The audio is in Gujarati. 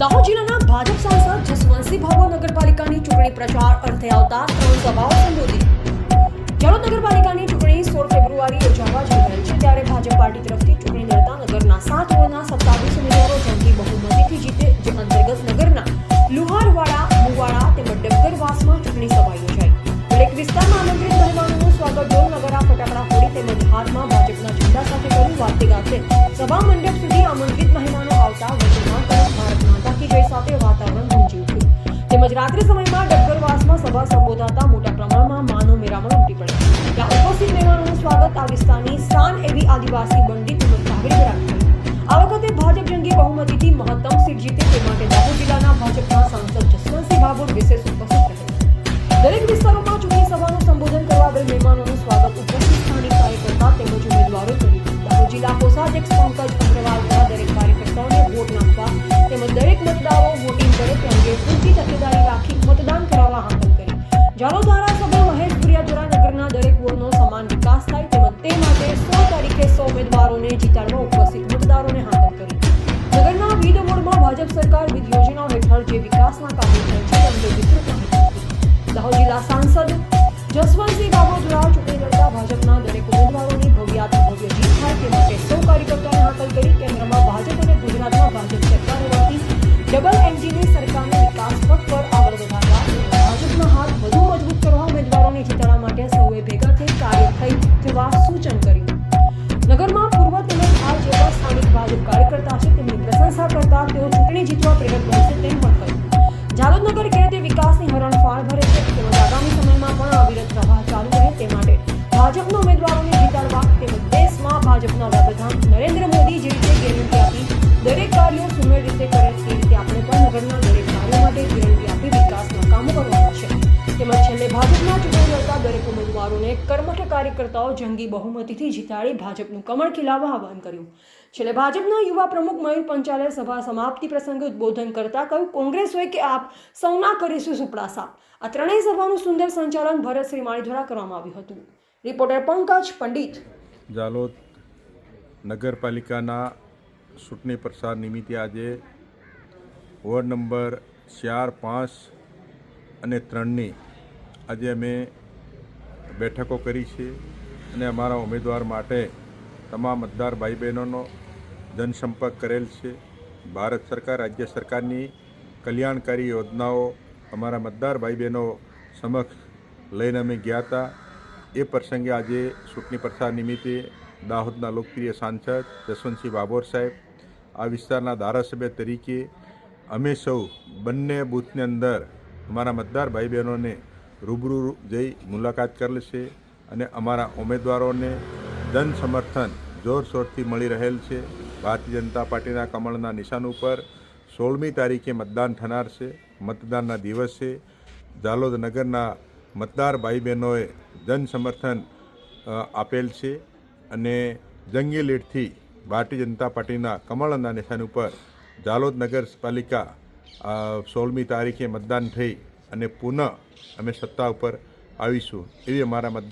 દાહોદ જિલ્લાના ભાજપ સાંસદ જસવંતસિંહ ભાભોર નગરપાલિકાની ચૂંટણી પ્રચાર અર્થે આવતા ત્રણ સભાઓ સંબોધી. જળોદ નગરપાલિકાની ચૂંટણી સોળ ફેબ્રુઆરી યોજાવા જઈ રહી છે, ત્યારે ભાજપ પાર્ટી તરફથી ચૂંટણી લડતા નગરના સાત વોર્ડના સત્તાવીસ ઉમેદવારો જંગી બહુમતીથી જીતે જે અંતર્ગત નગરના લુહારવાડા, મુવાડા તેમજ ડબગરવાસમાં ચૂંટણી સભા યોજાઈ. દરેક વિસ્તારમાં આમંત્રિત મહેમાનોનું સ્વાગત ઢોલ નગરા, ફટાકડા ફોડી તેમજ હાથમાં ભાજપના ઝંડા સાથે કર્યું વાતે ગાતે સભા મંડપ સુધી તેમજ રાત્રિ સમયમાં ડબગરવાસમાં સભા સંબોધાતા મોટા પ્રમાણમાં માનવ મેરામણ ઉમટી પડી ત્યાં ઉપસ્થિત મહેમાનોનું સ્વાગત આ વિસ્તારની સાન એવી આદિવાસી બંડી તેમજ ભાગડી રાખ્યું આ વખતે ભાજપ જંગી બહુમતીથી મહત્તમ સીટ જીતે તે માટે દાહોદ જિલ્લાના ભાજપના સાંસદ જસવંતસિંહ ભાભોર વિશેષ સરકાર વિવિધ યોજનાઓ હેઠળ જે વિકાસના કામો થયા છે તે વિસ્તૃત દાહોદ જિલ્લા સાંસદ જસવંતસિંહ બાબુ ચૂંટણી લડતા ભાજપના દરેક ઉમેદવારોની ભવ્યાથી ભવ્ય જીત થાય તે માટે સૌ કાર્યકર્તાઓને હાકલ કરી કેન્દ્રમાં ભાજપ અને ગુજરાતમાં ભાજપ સરકાર હોવાથી ડબલ એન્જિનની સરકારને વિકાસ પથ પર આગળ વધારવા ભાજપના હાથ વધુ મજબૂત કરવા ઉમેદવારોને જીતાડવા માટે સૌએ ભેગા થઈ કાર્ય થઈ જવા સૂચન કર્યું. નગરમાં પૂર્વ તેમજ હાલ જેવા સ્થાનિક ભાજપ કાર્યકર્તા છે, તેમની પ્રશંસા કરતા તેઓ ચૂંટણી જીતવા પ્રેરક બનશે તેમ પણ કહ્યું. જાલોદનગર કે તે વિકાસની હરણફાળ ભરે છે. તેમજ આગામી સમયમાં પણ અવિરત પ્રવાહ ચાલુ રહે તે માટે ભાજપના ઉમેદવારોને જીતાડવા તેમજ દેશમાં ભાજપના વડાપ્રધાન નરેન્દ્ર મોદી જે રીતે ગેરંટી આપી દરેક કાર્યો સુમેળ રીતે કરે તે રીતે આપણે પણ નગરના દરેક કાર્યો માટે ગેરંટી આપી વિકાસના કામો કરવાના છે. તેમજ છેલ્લે ભાજપના ચૂંટણી દરેક ઉમેદવારોને કર્મઠ કાર્યકર્તાઓ જંગી બહુમતીથી જીતાડી ભાજપનું કમળ ખીલાવવા આહવાન કર્યું. છેલ્લે ભાજપના યુવા પ્રમુખ મયુર પંચાલે સભા સમાપ્તિ પ્રસંગે ઉદ્બોધન કરતા કહ્યું કોંગ્રેસ હોય કે આપ સૌના કરીશું સુપડા સાપ. આ ત્રણેય સભાનું સુંદર સંચાલન ભરત શ્રીમાળી દ્વારા કરવામાં આવ્યું હતું. રિપોર્ટર પંકજ પંડિત. જાલોદ નગરપાલિકાના ચૂંટણી પ્રસાર નિમિત્તે આજે વોર્ડ નંબર ચાર, પાંચ અને ત્રણની આજે અમે બેઠકો કરી છે અને અમારા ઉમેદવાર માટે તમામ મતદાર ભાઈ બહેનોનો જનસંપર્ક કરેલ છે. ભારત સરકાર, રાજ્ય સરકારની કલ્યાણકારી યોજનાઓ અમારા મતદાર ભાઈ બહેનો સમક્ષ લઈને અમે ગયા હતા. એ પ્રસંગે આજે ચૂંટણી પ્રચાર નિમિત્તે દાહોદના લોકપ્રિય સાંસદ જસવંતસિંહ બાબોર સાહેબ, આ વિસ્તારના ધારાસભ્ય તરીકે અમે સૌ બંને બૂથની અંદર અમારા મતદાર ભાઈ બહેનોને રૂબરૂ જઈ મુલાકાત કરેલ છે અને અમારા ઉમેદવારોને જન સમર્થન જોરશોરથી મળી રહેલ છે. ભારતીય જનતા પાર્ટીના કમળના નિશાન ઉપર સોળમી તારીખે મતદાન થનાર છે. મતદાનના દિવસે ઝાલોદ નગરના મતદાર ભાઈ બહેનોએ જન સમર્થન આપેલ છે અને જંગી લીડથી ભારતીય જનતા પાર્ટીના કમળના નિશાન ઉપર ઝાલોદ નગરપાલિકા સોળમી તારીખે મતદાન થઈ અને પુનઃ અમે સત્તા ઉપર આવીશું. એવી અમારા મતદાર